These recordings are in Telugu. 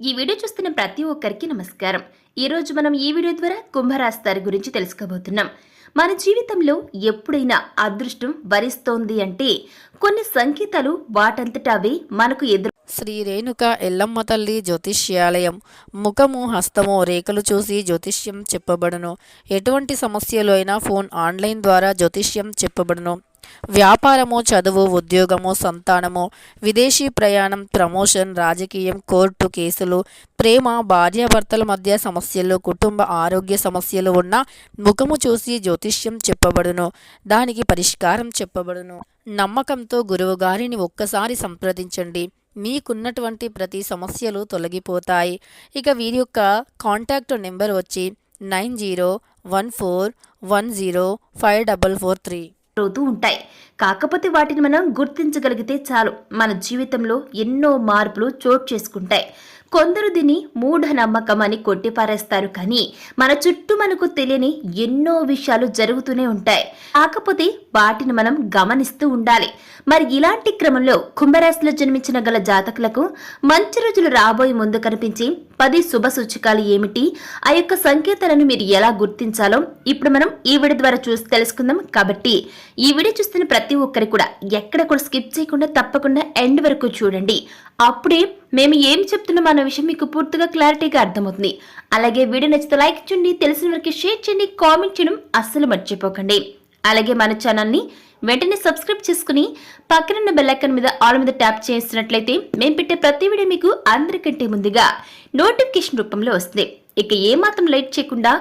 ఈ వీడియో చూస్తున్న ప్రతి ఒక్కరికి నమస్కారం. ఈ రోజు మనం ఈ వీడియో ద్వారా కుంభరాశి వారి గురించి తెలుసుకోబోతున్నాం. మన జీవితంలో ఎప్పుడైనా అదృష్టం వరిస్తోంది అంటే కొన్ని సంకేతాలు వాటంతట అవే మనకు ఎదురు శ్రీ రేణుక ఎల్లమ్మ తల్లి జ్యోతిష్యాలయం. ముఖము హస్తము రేఖలు చూసి జ్యోతిష్యం చెప్పబడును. ఎటువంటి సమస్యలు అయినా ఫోన్ ఆన్లైన్ ద్వారా జ్యోతిష్యం చెప్పబడును. వ్యాపారము చదువు ఉద్యోగము సంతానము విదేశీ ప్రయాణం ప్రమోషన్ రాజకీయం కోర్టు కేసులు ప్రేమ భార్యాభర్తల మధ్య సమస్యలు కుటుంబ ఆరోగ్య సమస్యలు ఉన్న ముఖము చూసి జ్యోతిష్యం చెప్పబడును. దానికి పరిష్కారం చెప్పబడును. నమ్మకంతో గురువుగారిని ఒక్కసారి సంప్రదించండి. మీకున్నటువంటి ప్రతి సమస్యలు తొలగిపోతాయి. ఇక వీరి యొక్క కాంటాక్ట్ నెంబర్ వచ్చి nine zero one four one zero five double four three. ఎదురవుతూ ఉంటాయి. కాకపోతే వాటిని మనం గుర్తించగలిగితే చాలు. మన జీవితంలో ఎన్నో మార్పులు చోటు చేసుకుంటాయి. కొందరు దీన్ని మూఢనమ్మకం అని కొట్టిపారేస్తారు కానీ మన చుట్టూ మనకు తెలియని ఎన్నో విషయాలు జరుగుతూనే ఉంటాయి. కాకపోతే వాటిని మనం గమనిస్తూ ఉండాలి. మరి ఇలాంటి క్రమంలో కుంభరాశిలో జన్మించిన గల జాతకులకు మంచి రోజులు రాబోయే ముందు కనిపించి పది శుభ సూచకాలు ఏమిటి? ఆ యొక్క సంకేతాలను మీరు ఎలా గుర్తించాలో ఇప్పుడు మనం ఈ వీడియో ద్వారా చూసి తెలుసుకుందాం. కాబట్టి ఈ వీడియో చూస్తున్న ప్రతి ఒక్కరు కూడా ఎక్కడ కూడా స్కిప్ చేయకుండా తప్పకుండా ఎండ్ వరకు చూడండి. అప్పుడే మేము ఏం చెప్తున్నాం అన్న విషయం మీకు పూర్తిగా క్లారిటీగా అర్థమవుతుంది. అలాగే వీడియో నచ్చితే లైక్ చేయండి తెలిసిన వారికి షేర్ చేయండి కామెంట్ చేయడం అస్సలు మర్చిపోకండి. అలాగే మన ఛానల్ని వెంటనే సబ్స్క్రైబ్ చేసుకుని పక్కనున్న బెల్లైకన్ మీద ఆల్ మీద ట్యాప్ చేసినట్లయితే మేము పెట్టే ప్రతి వీడియో మీకు అందరికంటే ముందుగా నోటిఫికేషన్ రూపంలో వస్తుంది. ఇక ఏమాత్రం లైట్ చేయకుండా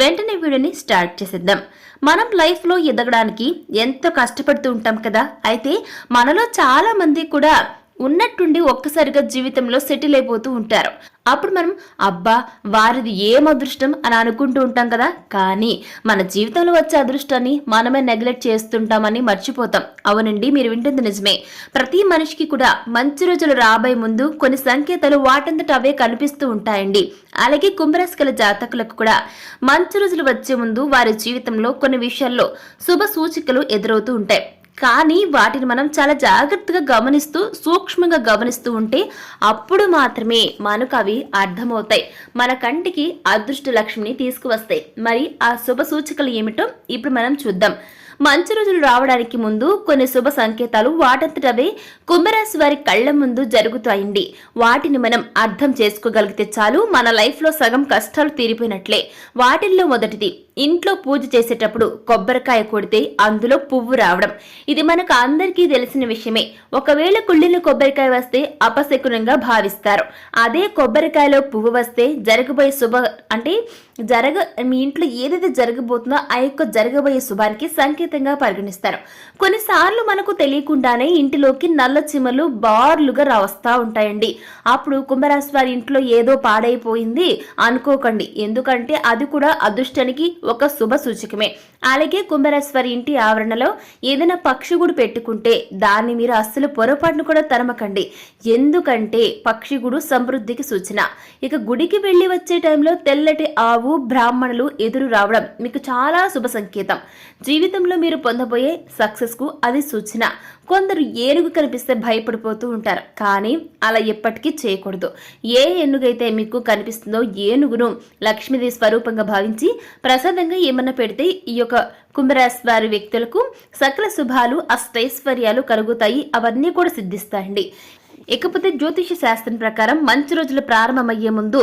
వెంటనే వీడియోని స్టార్ట్ చేసేద్దాం. మనం లైఫ్లో ఎదగడానికి ఎంతో కష్టపడుతూ ఉంటాం కదా. అయితే మనలో చాలామంది కూడా ఉన్నట్టుండి ఒక్కసారిగా జీవితంలో సెటిల్ అయిపోతూ ఉంటారు. అప్పుడు మనం అబ్బా వారిది ఏం అదృష్టం అని అనుకుంటూ ఉంటాం కదా? కానీ మన జీవితంలో వచ్చే అదృష్టాన్ని మనమే నెగ్లెక్ట్ చేస్తుంటామని మర్చిపోతాం. అవునండి మీరు వింటుంది నిజమే. ప్రతి మనిషికి కూడా మంచి రోజులు రాబోయే ముందు కొన్ని సంకేతాలు వాటంతట అవే కనిపిస్తూ ఉంటాయండి. అలాగే కుంభరాశికల జాతకులకు కూడా మంచి రోజులు వచ్చే ముందు వారి జీవితంలో కొన్ని విషయాల్లో శుభ సూచికలు ఎదురవుతూ ఉంటాయి. కానీ వాటిని మనం చాలా జాగ్రత్తగా గమనిస్తూ సూక్ష్మంగా గమనిస్తూ ఉంటే అప్పుడు మాత్రమే మనకు అవి అర్థమవుతాయి. మన కంటికి అదృష్ట లక్ష్మిని తీసుకువస్తాయి. మరి ఆ శుభ సూచికలు ఏమిటో ఇప్పుడు మనం చూద్దాం. మంచి రోజులు రావడానికి ముందు కొన్ని శుభ సంకేతాలు వాటంతటవే కుంభరాశి వారి కళ్ళ ముందు జరుగుతాయండి. వాటిని మనం అర్థం చేసుకోగలిగితే చాలు మన లైఫ్లో సగం కష్టాలు తీరిపోయినట్లే. వాటిల్లో మొదటిది ఇంట్లో పూజ చేసేటప్పుడు కొబ్బరికాయ కొడితే అందులో పువ్వు రావడం. ఇది మనకు అందరికీ తెలిసిన విషయమే. ఒకవేళ కుళ్ళిన కొబ్బరికాయ వస్తే అపశకునంగా భావిస్తారు. అదే కొబ్బరికాయలో పువ్వు వస్తే జరగబోయే శుభ అంటే జరగ మీ ఇంట్లో ఏదైతే జరగబోతుందో ఆ యొక్క జరగబోయే శుభానికి సంకేతంగా పరిగణిస్తారు. కొన్నిసార్లు మనకు తెలియకుండానే ఇంటిలోకి నల్ల చిమలు బార్లుగా రావస్తా ఉంటాయండి. అప్పుడు కుంభరాశి వారి ఇంట్లో ఏదో పాడైపోయింది అనుకోకండి. ఎందుకంటే అది కూడా అదృష్టానికి ఒక శుభ సూచకమే. అలాగే కుంభరేశ్వరి ఇంటి ఆవరణలో ఏదైనా పక్షిగుడు పెట్టుకుంటే దాన్ని మీరు అస్సలు పొరపాటును కూడా తరమకండి. ఎందుకంటే పక్షిగుడు సమృద్ధికి సూచన. ఇక గుడికి వెళ్ళి వచ్చే టైంలో తెల్లటి ఆవు బ్రాహ్మణులు ఎదురు రావడం మీకు చాలా శుభ సంకేతం. జీవితంలో మీరు పొందబోయే సక్సెస్కు అది సూచన. కొందరు ఏనుగు కనిపిస్తే భయపడిపోతూ ఉంటారు. కానీ అలా ఎప్పటికీ చేయకూడదు. ఏ ఏనుగైతే మీకు కనిపిస్తుందో ఏనుగును లక్ష్మీదేవి స్వరూపంగా భావించి ప్రసాదంగా ఏమన్నా పెడితే ఈ యొక్క కుంభరాశి వారి వ్యక్తులకు సకల శుభాలు అష్టైశ్వర్యాలు కలుగుతాయి. అవన్నీ కూడా సిద్ధిస్తాయండి. ఇకపోతే జ్యోతిష శాస్త్రం ప్రకారం మంచి రోజులు ప్రారంభమయ్యే ముందు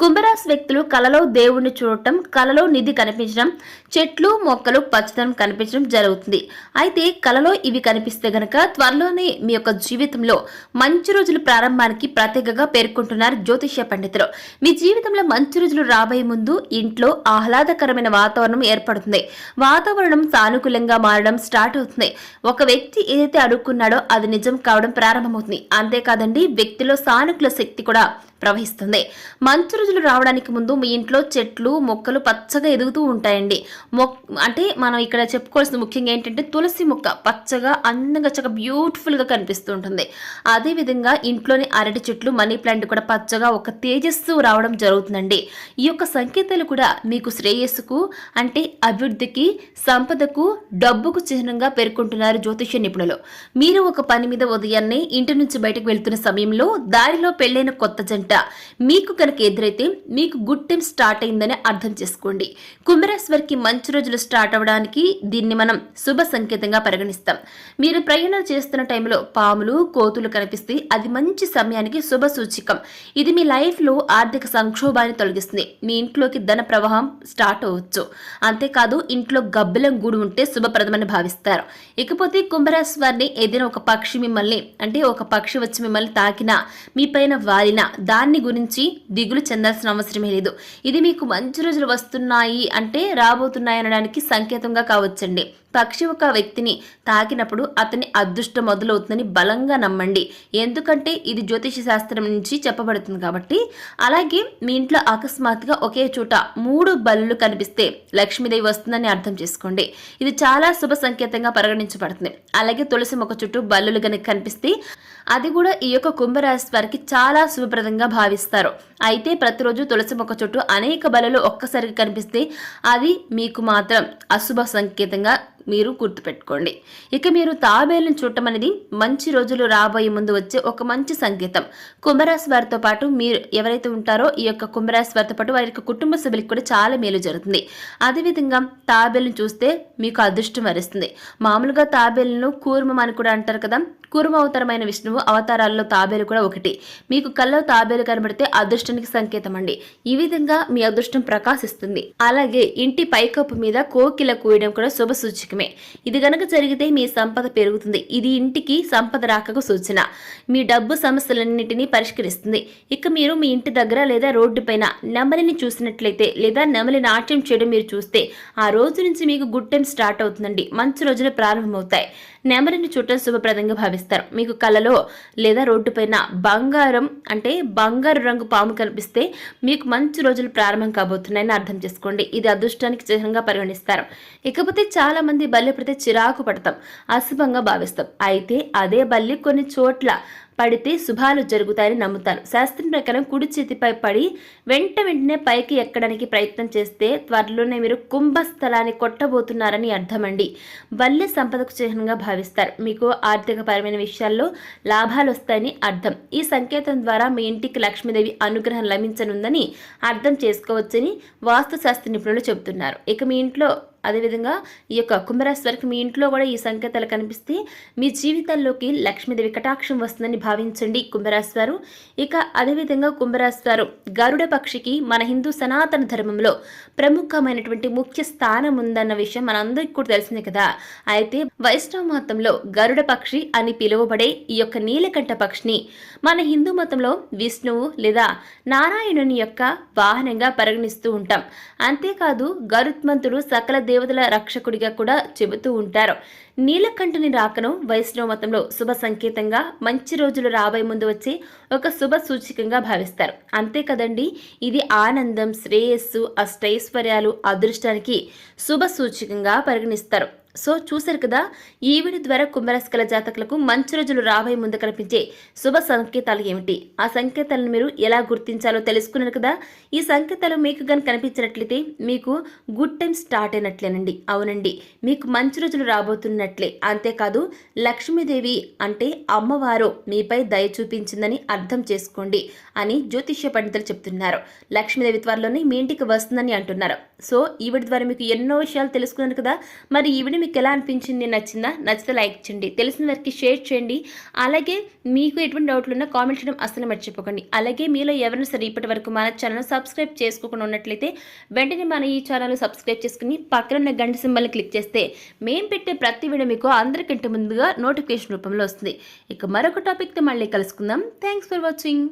కుంభరాశి వ్యక్తులు కలలో దేవుణ్ణి చూడటం కలలో నిధి కనిపించడం చెట్లు మొక్కలు పచ్చదనం కనిపించడం జరుగుతుంది. అయితే కలలో ఇవి కనిపిస్తే గనక త్వరలోనే మీ యొక్క జీవితంలో మంచి రోజులు ప్రారంభానికి ప్రత్యేకగా పేర్కొంటున్నారు జ్యోతిష పండితులు. మీ జీవితంలో మంచి రోజులు రాబోయే ముందు ఇంట్లో ఆహ్లాదకరమైన వాతావరణం ఏర్పడుతుంది. వాతావరణం సానుకూలంగా మారడం స్టార్ట్ అవుతుంది. ఒక వ్యక్తి ఏదైతే అడుక్కున్నాడో అది నిజం కావడం ప్రారంభమవుతుంది. కాదండి వ్యక్తిలో సానుకూల శక్తి కూడా ప్రవహిస్తుంది. మంచి రోజులు రావడానికి ముందు మీ ఇంట్లో చెట్లు మొక్కలు పచ్చగా ఎదుగుతూ ఉంటాయండి. మొక్ అంటే మనం ఇక్కడ చెప్పుకోవాల్సిన ముఖ్యంగా ఏంటంటే తులసి మొక్క పచ్చగా అందంగా చక్కగా బ్యూటిఫుల్గా కనిపిస్తూ ఉంటుంది. అదేవిధంగా ఇంట్లోని అరటి చెట్లు మనీ ప్లాంట్ కూడా పచ్చగా ఒక తేజస్సు రావడం జరుగుతుందండి. ఈ యొక్క సంకేతాలు కూడా మీకు శ్రేయస్సుకు అంటే అభివృద్ధికి సంపదకు డబ్బుకు చిహ్నంగా పేర్కొంటున్నారు జ్యోతిష్య నిపుణులు. మీరు ఒక పని మీద ఉదయాన్నే ఇంటి నుంచి బయటకు వెళ్తున్న సమయంలో దారిలో పెళ్ళైన కొత్త జంట. మీకు కనుక ఎదురైతే మీకు గుడ్ టైం స్టార్ట్ అయిందని అర్థం చేసుకోండి. కుంభరాశి మంచి రోజులు స్టార్ట్ అవ్వడానికి దీన్ని మనం శుభ సంకేతంగా పరిగణిస్తాం. మీరు ప్రయాణం చేస్తున్న టైంలో పాములు కోతులు కనిపిస్తే అది మంచి సమయానికి శుభ సూచికం. ఇది మీ లైఫ్లో ఆర్థిక సంక్షోభాన్ని తొలగిస్తుంది. మీ ఇంట్లోకి ధన ప్రవాహం స్టార్ట్ అవ్వచ్చు. అంతేకాదు ఇంట్లో గబ్బిలం గూడు ఉంటే శుభప్రదమని భావిస్తారు. ఇకపోతే కుంభరాశి వారిని ఏదైనా ఒక పక్షి మిమ్మల్ని అంటే ఒక పక్షి వచ్చి మిమ్మల్ని తాకినా మీ పైన వాలినా దాన్ని గురించి దిగులు చెందాల్సిన అవసరమే లేదు. ఇది మీకు మంచి రోజులు వస్తున్నాయి అంటే రాబోతున్నాయి అనడానికి సంకేతంగా కావచ్చండి. పక్షి ఒక వ్యక్తిని తాకినప్పుడు అతని అదృష్టం మొదలవుతుందని బలంగా నమ్మండి. ఎందుకంటే ఇది జ్యోతిష శాస్త్రం నుంచి చెప్పబడుతుంది కాబట్టి. అలాగే మీ ఇంట్లో అకస్మాత్తుగా ఒకే చోట మూడు బల్లులు కనిపిస్తే లక్ష్మీదేవి వస్తుందని అర్థం చేసుకోండి. ఇది చాలా శుభ సంకేతంగా పరిగణించబడుతుంది. అలాగే తులసి మొక్క చుట్టూ బల్లులు కనుక కనిపిస్తే అది కూడా ఈ యొక్క కుంభరాశి వారికి చాలా శుభప్రదంగా భావిస్తారు. అయితే ప్రతిరోజు తులసి మొక్క చుట్టూ అనేక బలలు ఒక్కసారిగా కనిపిస్తే అది మీకు మాత్రం అశుభ సంకేతంగా మీరు గుర్తుపెట్టుకోండి. ఇక మీరు తాబేలను చూడటం అనేది మంచి రోజులు రాబోయే ముందు వచ్చే ఒక మంచి సంకేతం. కుంభరాశి వారితో పాటు మీరు ఎవరైతే ఉంటారో ఈ యొక్క కుంభరాశి వారితో పాటు వారి యొక్క కుటుంబ సభ్యులకు కూడా చాలా మేలు జరుగుతుంది. అదేవిధంగా తాబేలను చూస్తే మీకు అదృష్టం వరిస్తుంది. మామూలుగా తాబేలును కూర్మం అని కూడా అంటారు కదా కూర్మ అవతారమైన విష్ణువు అవతారాల్లో తాబేలు కూడా ఒకటి. మీకు కళ్ళలో తాబేలు కనబడితే అదృష్టానికి సంకేతం అండి ఈ విధంగా మీ అదృష్టం ప్రకాశిస్తుంది. అలాగే ఇంటి పైకప్పు మీద కోకిల కూయడం కూడా శుభ సూచకమే. ఇది గనక జరిగితే మీ సంపద పెరుగుతుంది. ఇది ఇంటికి సంపద రాకకు సూచన. మీ డబ్బు సమస్యలన్నింటినీ పరిష్కరిస్తుంది. ఇక మీరు మీ ఇంటి దగ్గర లేదా రోడ్డు పైన నెమలిని చూసినట్లయితే లేదా నెమలి నాట్యం చేయడం మీరు చూస్తే ఆ రోజు నుంచి మీకు గుడ్ టైం స్టార్ట్ అవుతుందండి. మంచి రోజులు ప్రారంభమవుతాయి. నెమలిని చూడటం శుభప్రదంగా భావిస్తారు. మీకు కలలో లేదా రోడ్డు పైన బంగారం అంటే బంగారు రంగు పాము కనిపిస్తే మీకు మంచి రోజులు ప్రారంభం కాబోతున్నాయని అర్థం చేసుకోండి. ఇది అదృష్టానికి చిహ్నంగా పరిగణిస్తారు. ఇకపోతే చాలా మంది బల్లి పడితే చిరాకు పడతాం అశుభంగా భావిస్తాం. అయితే అదే బల్లి కొన్ని చోట్ల పడితే శుభాలు జరుగుతాయని నమ్ముతారు. శాస్త్రం ప్రకారం కుడి చేతిపై పడి వెంట వెంటనే పైకి ఎక్కడానికి ప్రయత్నం చేస్తే త్వరలోనే మీరు కుంభస్థలాన్ని కొట్టబోతున్నారని అర్థమండి. బల్లె సంపదకు చిహ్నంగా భావిస్తారు. మీకు ఆర్థికపరమైన విషయాల్లో లాభాలు వస్తాయని అర్థం. ఈ సంకేతం ద్వారా మీ ఇంటికి లక్ష్మీదేవి అనుగ్రహం లభించనుందని అర్థం చేసుకోవచ్చని వాస్తుశాస్త్ర నిపుణులు చెబుతున్నారు. ఇక మీ ఇంట్లో అదేవిధంగా ఈ యొక్క కుంభరాశి వారికి మీ ఇంట్లో కూడా ఈ సంకేతాలు కనిపిస్తే మీ జీవితంలోకి లక్ష్మీదేవి కటాక్షం వస్తుందని భావించండి కుంభరాశి వారు ఇక అదేవిధంగా కుంభరాశి వారు గరుడ పక్షికి మన హిందూ సనాతన ధర్మంలో ప్రముఖమైనటువంటి ముఖ్య స్థానం ఉందన్న విషయం మనందరికీ కూడా తెలిసిందే కదా. అయితే వైష్ణవ మతంలో గరుడ పక్షి అని పిలువబడే ఈ యొక్క నీలకంఠ పక్షిని మన హిందూ మతంలో విష్ణువు లేదా నారాయణుని యొక్క వాహనంగా పరిగణిస్తూ ఉంటాం. అంతేకాదు గరుత్మంతుడు సకల దేవతల రక్షకుడిగా కూడా చెబుతూ ఉంటారు. నీలకంఠుని రాకను వైష్ణవ మతంలో శుభ సంకేతంగా మంచి రోజులు రాబోయే ముందు వచ్చే ఒక శుభ సూచికంగా భావిస్తారు. అంతే కదండి? ఇది ఆనందం శ్రేయస్సు అష్టైశ్వర్యాలు అదృష్టానికి శుభ సూచికంగా పరిగణిస్తారు. సో చూశారు కదా ఈ వీడియో ద్వారా కుంభరాశికల జాతకులకు మంచి రోజులు రాబోయే ముందు కనిపించే శుభ సంకేతాలు ఏమిటి? ఆ సంకేతాలను మీరు ఎలా గుర్తించాలో తెలుసుకున్నారు కదా? ఈ సంకేతాలు మీకు కనుక కనిపించినట్లయితే మీకు గుడ్ టైం స్టార్ట్ అయినట్లేనండి. అవునండి. మీకు మంచి రోజులు రాబోతున్నట్లే. అంతేకాదు లక్ష్మీదేవి అంటే అమ్మవారు మీపై దయ చూపించిందని అర్థం చేసుకోండి అని జ్యోతిష్య పండితులు చెప్తున్నారు. లక్ష్మీదేవి త్వరలోనే మీ ఇంటికి వస్తుందని అంటున్నారు. సో ఈవిడి ద్వారా మీకు ఎన్నో విషయాలు తెలుసుకున్నాను కదా? మరి ఈవిడి మీకు ఎలా అనిపించింది? నచ్చిందా? నచ్చితే లైక్ చేయండి. తెలిసిన వారికి షేర్ చేయండి. అలాగే మీకు ఎటువంటి డౌట్లు ఉన్నా కామెంట్ చేయడం అస్సలు మర్చిపోకండి. అలాగే మీలో ఎవరైనా సరే ఇప్పటి వరకు మన ఛానల్ సబ్స్క్రైబ్ చేసుకోకుండా ఉన్నట్లయితే వెంటనే మన ఈ ఛానల్ సబ్స్క్రైబ్ చేసుకుని పక్కన ఉన్న గంట సింబల్ని క్లిక్ చేస్తే మేము పెట్టే ప్రతి వీడియో మీకు అందరికంటే ముందుగా నోటిఫికేషన్ రూపంలో వస్తుంది. ఇక మరొక టాపిక్తో మళ్ళీ కలుసుకుందాం. Thanks for watching.